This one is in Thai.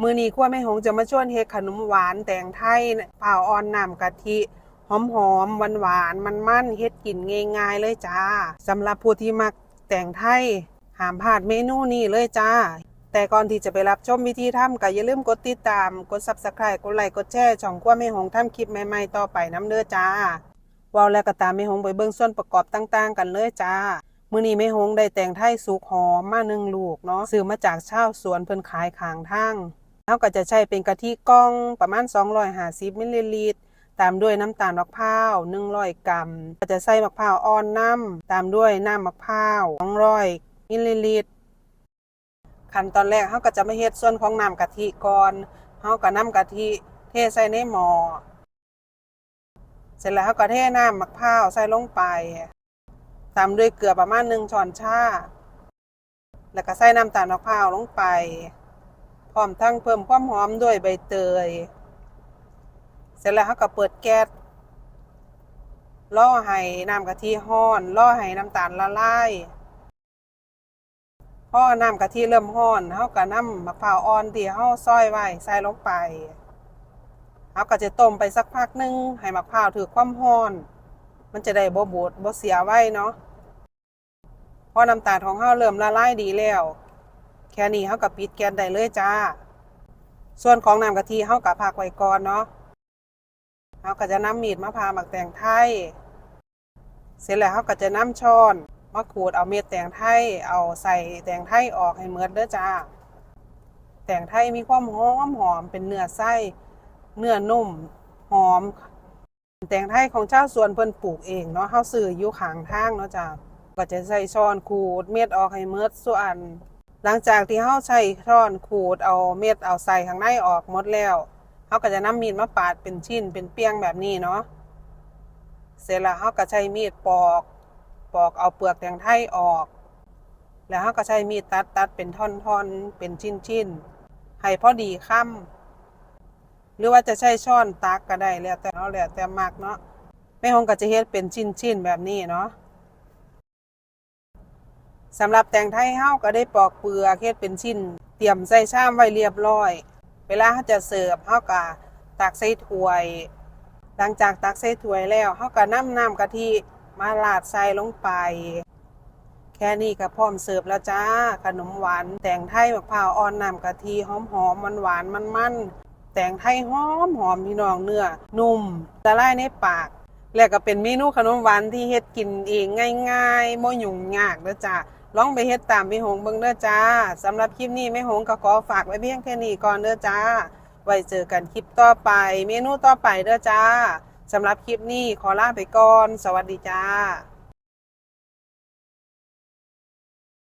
มือนี้ขั้วแม่หงจะมาชวนเฮ็ดขนมหวานแตงไทยเผาอ่อนน้ำกะทิ หอมหอมหวานหวานมันมันเฮ็ดกินง่ายๆเลยจ้าสำหรับผู้ที่มักแต่งไทยห้ามพลาดเมนูนี้เลยจ้า แต่ก่อนที่จะไปรับชมวิธีทำก็อย่าลืมกดติดตาม กด Subscribe กดไลค์กดแชร์ช่องขั้วแม่หงทำคลิปใหม่ๆต่อไปน้ำเด้อจ้าว้าแล้วก็ตามแม่หงไปเบิ่งส่วนประกอบต่างๆ กันเลยจ้ามื้อนี้แม่หงได้แต่งไทยสุกหอมมาหนึ่งลูกเนาะซื้อมาจากชาวสวนเพิ่นขายขางทาง เฮาก็จะใช้เป็นกะทิกล่องประมาณ 250มิลลิลิตร ตามด้วยน้ำตาลมะพร้าว100 กรัม ก็จะใส่มะพร้าวอ่อนน้ำตามด้วยน้ำมะพร้าว200มิลลิลิตร ขั้นตอนแรกเฮาก็จะมาเฮ็ดส่วนของน้ำกะทิก่อนเฮาก็นำกะทิเทใส่ในหม้อ เสร็จแล้วเฮาก็เทน้ำมะพร้าวใส่ลงไป ตามด้วยเกลือประมาณ1ช้อนชา แล้วก็ใส่น้ำตาลมะพร้าวลงไป ร้อมทั้งเพิ่มความหอมด้วยใบเตย เสร็จแล้วเฮาก็เปิดแก๊สล่อให้น้ำกะทิร้อนล่อให้น้ำตาลละลายพอน้ำกะทิเริ่มร้อนเฮาก็นำมะพร้าวอ่อนที่เฮาซอยไว้ใส่ลงไปเฮาก็จะต้มไปสักพักหนึงให้มะพร้าวถูกความร้อน มันจะได้บ่บูดบ่เสียไว้เนาะพอน้ำตาลของเฮาเริ่มละลายดีแล้ว แค่นี้เฮาก็ปิดแก๊สได้เลยจ้า ส่วนของน้ำกะทิเฮาก็พักไว้ก่อนเนาะเราก็จะน้ำมีดมาพาหมักแตงไทย เสร็จแล้วเราก็จะน้ำช้อนมาขูดเอาเม็ดแตงไทยเอาใส่แตงไทยออกให้เมือดเด้อจ้า แตงไทยมีความหอมหอมเป็นเนื้อไส้เนื้อนุ่มหอม แตงไทยของเจ้าสวนเพิ่นปลูกเองเนาะเฮาซื้ออยู่ข้างทางเนาะจ้าก็จะใส่ช้อนขูดเม็ดออกให้เมือดส่วน หลังจากที่เฮาใช้ช้อนขูดเอาเม็ดเอาใส่ข้างในออกหมดแล้วเขาก็จะนำมีดมาปาดเป็นชิ้นเป็นเปียงแบบนี้เนาะเสร็จแล้วเขาก็ใช้มีดปอก ปอกเอาเปลือกแตงไทยออก แล้วเขาก็ใช้มีดตัดตัดเป็นท่อนๆเป็นชิ้นๆให้พอดีค่ำหรือว่าจะใช้ช้อนตักก็ได้แล้วแต่เอาแล้วแต่มักเนาะแม่ฮงก็จะเฮ็ดเป็นชิ้นๆแบบนี้เนาะ สำหรับแตงไทยเฮาก็ได้ปอกเปลือกเฮ็ดเป็นชิ้น เตรียมใส่ชามไว้เรียบร้อย เวลาเขาจะเสิร์ฟเขาก็ตักใส่ถ้วย หลังจากตักใส่ถ้วยแล้วเขาก็นำน้ำกะทิมาราดใส่ลงไป แค่นี้ก็พร้อมเสิร์ฟแล้วจ้า ขนมหวาน แตงไทยมะพร้าวอ่อนน้ำกะทิหอมหอมมันหวานๆมันๆแตงไทยหอมหอมพี่น้องเนื้อนุ่มละลายในปาก แล้วก็เป็นเมนูขนมหวานที่เฮ็ดกินเองง่ายๆบ่ยุ่งยากเด้อจ้า ลองไปเฮ็ดตามแม่หงเบิ่งเด้อจ้าสำหรับคลิปนี้แม่หงก็ขอฝากไว้เพียงแค่นี้ก่อนเด้อจ้า ไว้เจอกันคลิปต่อไป เมนูต่อไปเด้อจ้าสำหรับคลิปนี้ขอลาไปก่อน สวัสดีจ้า